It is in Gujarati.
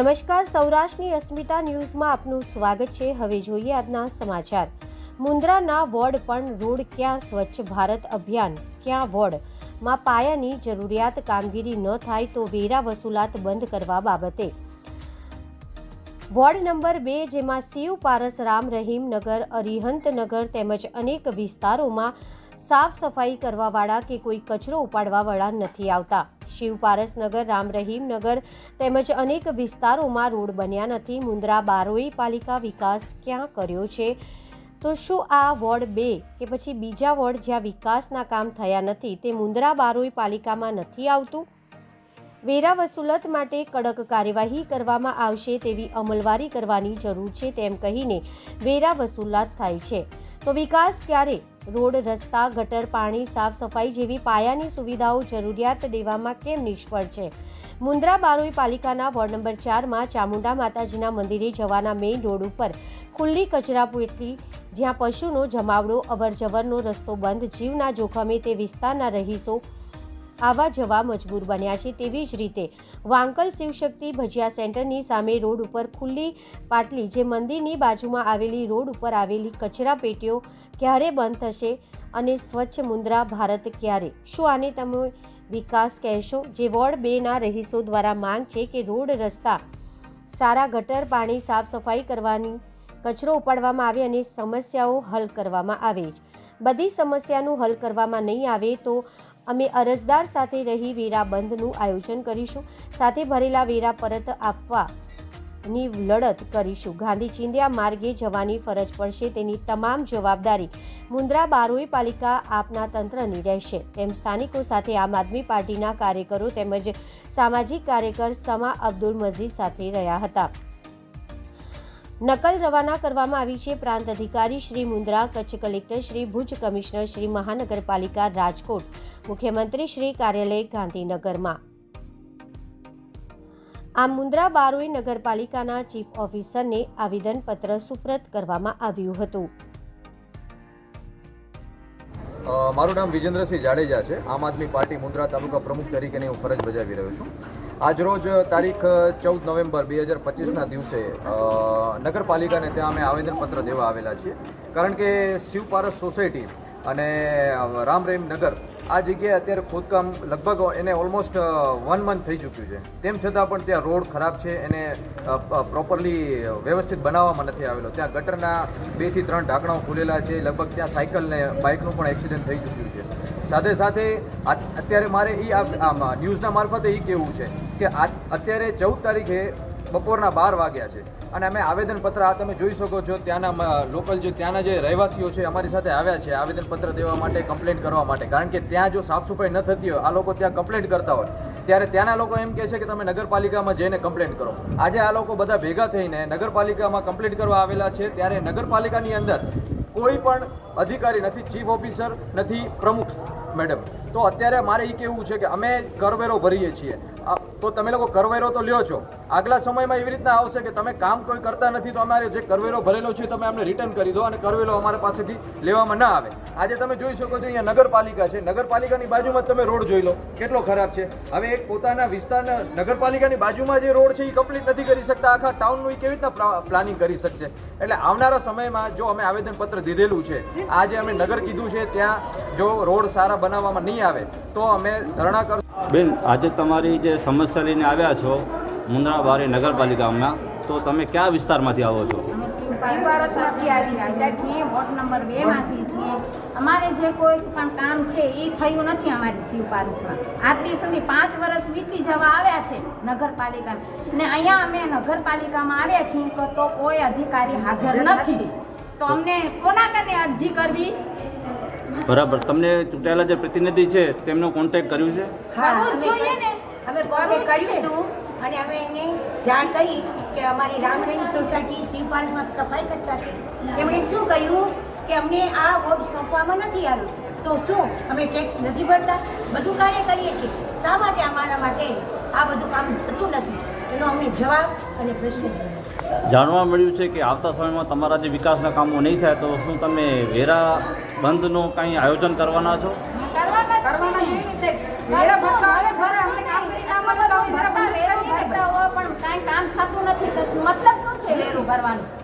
નમસ્કાર, સૌરાષ્ટ્રની અસ્મિતા ન્યૂઝમાં આપનું સ્વાગત છે. હવે જોઈએ આજના સમાચાર. મુન્દ્રાના વોર્ડ પણ રોડ ક્યાં સ્વચ્છ ભારત અભિયાન? ક્યાં વોર્ડમાં પાયાની જરૂરિયાત કામગીરી ન થાય તો વેરા વસૂલાત બંધ કરવા બાબતે વોર્ડ નંબર બે જેમાં શિવ પારસ, રામ રહીમ નગર, અરિહંત નગર તેમજ અનેક વિસ્તારોમાં સાફ સફાઈ કરવાવાળા કે કોઈ કચરો ઉપાડવાવાળા નથી આવતા. શિવ પારસ નગર, રામ રહીમ નગર તેમજ અનેક વિસ્તારોમાં રોડ બન્યા નથી. મુન્દ્રા બારોઈ પાલિકા વિકાસ ક્યાં કર્યો છે? તો શું આ વોર્ડ બે કે પછી બીજા વોર્ડ જ્યાં વિકાસના કામ થયા નથી તે મુન્દ્રા બારોઈ પાલિકામાં નથી આવતું? વેરા વસૂલત માટે કડક કાર્યવાહી કરવામાં આવશે તેવી અમલવારી કરવાની જરૂર છે તેમ કહીને વેરા વસૂલાત થાય છે. તો વિકાસ ક્યારે? રોડ, રસ્તા, ગટર, પાણી, સાફ સફાઈ જેવી પાયાની સુવિધાઓ જરૂરિયાત દેવામાં કેમ નિષ્ફળ છે? મુન્દ્રા બારોઈ પાલિકાના વોર્ડ નંબર ચારમાં ચામુંડા માતાજીના મંદિરે જવાના મેઇન રોડ ઉપર ખુલ્લી કચરાપેટી જ્યાં પશુનો જમાવડો અવરજવરનો રસ્તો બંધ, જીવના જોખમે તે વિસ્તારના રહીશો આવવા જવા મજબૂર બન્યા છે તેવી જ રીતે વાંકલ શિવશક્તિ ભજીયા સેન્ટરની સામે રોડ ઉપર ખુલ્લી પાટલી જે મંદિરની બાજુમાં આવેલી રોડ ઉપર આવેલી કચરા પેટીઓ ક્યારે બંધ થશે અને સ્વચ્છ મુદ્રા ભારત ક્યારે? શું આને તમે વિકાસ કહેશો? જે વોર્ડ બેના રહીશો દ્વારા માંગ છે કે રોડ રસ્તા સારા ગટર, પાણી સાફ સફાઈ કરવાની, કચરો ઉપાડવામાં આવે અને સમસ્યાઓ હલ કરવામાં આવે બધી સમસ્યાનું હલ કરવામાં નહીં આવે તો અમે અરજદાર સાથે રહી વેરા બંધનું આયોજન કરીશું. સાથે ભરેલા વેરા પરત આપવાની લડત કરીશું. ગાંધી ચિંધ્યા માર્ગે જવાની ફરજ પડશે તેની તમામ જવાબદારી મુન્દ્રા બારોઈ પાલિકા આપના તંત્રની રહેશે. તેમ સ્થાનિકો સાથે આમ આદમી પાર્ટીના કાર્યકરો તેમજ સામાજિક કાર્યકર સમા અબ્દુલ મજીદ સાથે રહ્યા હતા. નકલ રવાના કરવામાં આવી છે. પ્રાંત અધિકારી શ્રી મુન્દ્રા, કચ્છ કલેક્ટર શ્રી ભુજ કમિશનર શ્રી મહાનગરપાલિકા રાજકોટ, મુખ્યમંત્રી શ્રી કાર્યાલય ગાંધીનગરમાં. આમ મુન્દ્રા બારોઈ નગરપાલિકાના ચીફ ઓફિસરને આવેદનપત્ર સુપ્રત કરવામાં આવ્યું હતું. મારું નામ વિજેન્દ્રસિંહ જાડેજા છે. આમ આદમી પાર્ટી મુન્દ્રા તાલુકા પ્રમુખ તરીકેની હું ફરજ બજાવી રહ્યો છું. આજરોજ તારીખ ચૌદ નવેમ્બર બે હજાર પચીસના દિવસે નગરપાલિકાને ત્યાં અમે આવેદનપત્ર દેવા આવેલા છીએ. કારણ કે શિવપારસ સોસાયટી અને રામ રહીમ નગર આ જગ્યાએ અત્યારે ખોદકામ લગભગ એને ઓલમોસ્ટ વન મંથ થઈ ચૂક્યું છે. તેમ છતાં પણ ત્યાં રોડ ખરાબ છે, એને પ્રોપરલી વ્યવસ્થિત બનાવવામાં નથી આવેલો. ત્યાં ગટરના બેથી ત્રણ ઢાંકણાઓ ખુલેલા છે. લગભગ ત્યાં સાયકલને, બાઇકનું પણ એક્સિડન્ટ થઈ ચૂક્યું છે. સાથે સાથે અત્યારે મારે એ ન્યૂઝના મારફતે એ કહેવું છે કે અત્યારે ચૌદ તારીખે બપોરના બાર વાગ્યા છે. અને અમે આવેદનપત્ર આ તમે જોઈ શકો છો ત્યાંના લોકલ જે ત્યાંના જે રહેવાસીઓ છે અમારી સાથે આવ્યા છે આવેદનપત્ર દેવા માટે કમ્પ્લેન્ટ કરવા માટે. કારણ કે ત્યાં જો સાફ સફાઈ ન થતી હોય, આ લોકો ત્યાં કમ્પ્લેન્ટ કરતા હોય, ત્યારે ત્યાંના લોકો એમ કહે છે કે તમે નગરપાલિકામાં જઈને કમ્પ્લેન્ટ કરો. આજે આ લોકો બધા ભેગા થઈને નગરપાલિકામાં કમ્પ્લેન્ટ કરવા આવેલા છે, ત્યારે નગરપાલિકાની અંદર કોઈ પણ અધિકારી નથી ચીફ ઓફિસર નથી, પ્રમુખ મેડમ તો અત્યારે મારે એ કહેવું છે કે અમે કરવેરો ભરીએ છીએ. તો તમે લોકો કરવેરો તો લ્યો છો. આગલા સમયમાં એવી રીતના આવશે કે તમે કામ કોઈ કરતા નથી, તો અમારે જે કરવેરો ભરેલો છે તમે અમને રિટર્ન કરી દો અને કરવેરો અમારા પાસેથી લેવામાં ના આવે. આજે તમે જોઈ શકો છો અહીંયા નગરપાલિકા છે. નગરપાલિકાની બાજુમાં તમે રોડ જોઈ લો. કેટલો ખરાબ છે. હવે એક પોતાના વિસ્તારના નગરપાલિકાની બાજુમાં જે રોડ છે એ કમ્પ્લીટ નથી કરી શકતા. આખા ટાઉનનું એ કેવી રીતના પ્લાનિંગ કરી શકશે? એટલે આવનારા સમયમાં જો અમે આવેદનપત્ર દીધેલું છે આજે અમે નગર કીધું છે ત્યાં જો રોડ સારા બનાવવામાં નહીં આવે તો અમે ધરણા કરશું બેન આજે તમારી જે સમસ્યા લઈને આવ્યા છો મુન્દ્રા બારી નગરપાલિકામાં તો તમે કયા વિસ્તારમાંથી આવો છો? શિવપારસમાંથી આવી રહ્યા છીએ વોર્ડ નંબર બે માંથી છીએ. અમારે જે કોઈ પણ કામ છે એ થયું નથી અમારી શિવપારસમાં આજ સુધી પાંચ વર્ષ વીતી જવા આવ્યા છે નગરપાલિકામાં. ને અહીંયા અમે નગરપાલિકામાં આવ્યા છીએ તો કોઈ અધિકારી હાજર નથી. તો અમને કોના કને અરજી કરવી? બરાબર. તમને ચૂંટાયેલા જે પ્રતિનિધિ છે તેમનો કોન્ટેક્ટ કર્યું છે? કરવું જ જોઈએ ને. અમે કોને કર્યું હતું અને અમે એને જાણ કરી કે અમારી રામબેન સોસાયટી શિવપાલમાં સફાઈ કરતા છે. એમણે શું કહ્યું? કે અમને આ વોર્ડ સોંપવામાં નથી આવ્યું. તો શું? અમે ટેક્સ નથી ભરતા. બધું કાર્ય કરીએ છીએ. શા માટે અમારા માટે આ બધું કામ થતું નથી? એનો અમે જવાબ અને પ્રશ્ન જાણવા મળ્યું છે કે આવતા સમયમાં તમારા જે વિકાસના કામો નહીં થાય તો શું તમે વેરા બંધનું કંઈ આયોજન કરવાના છો? મતલબ શું છે વેરું ભરવાનું?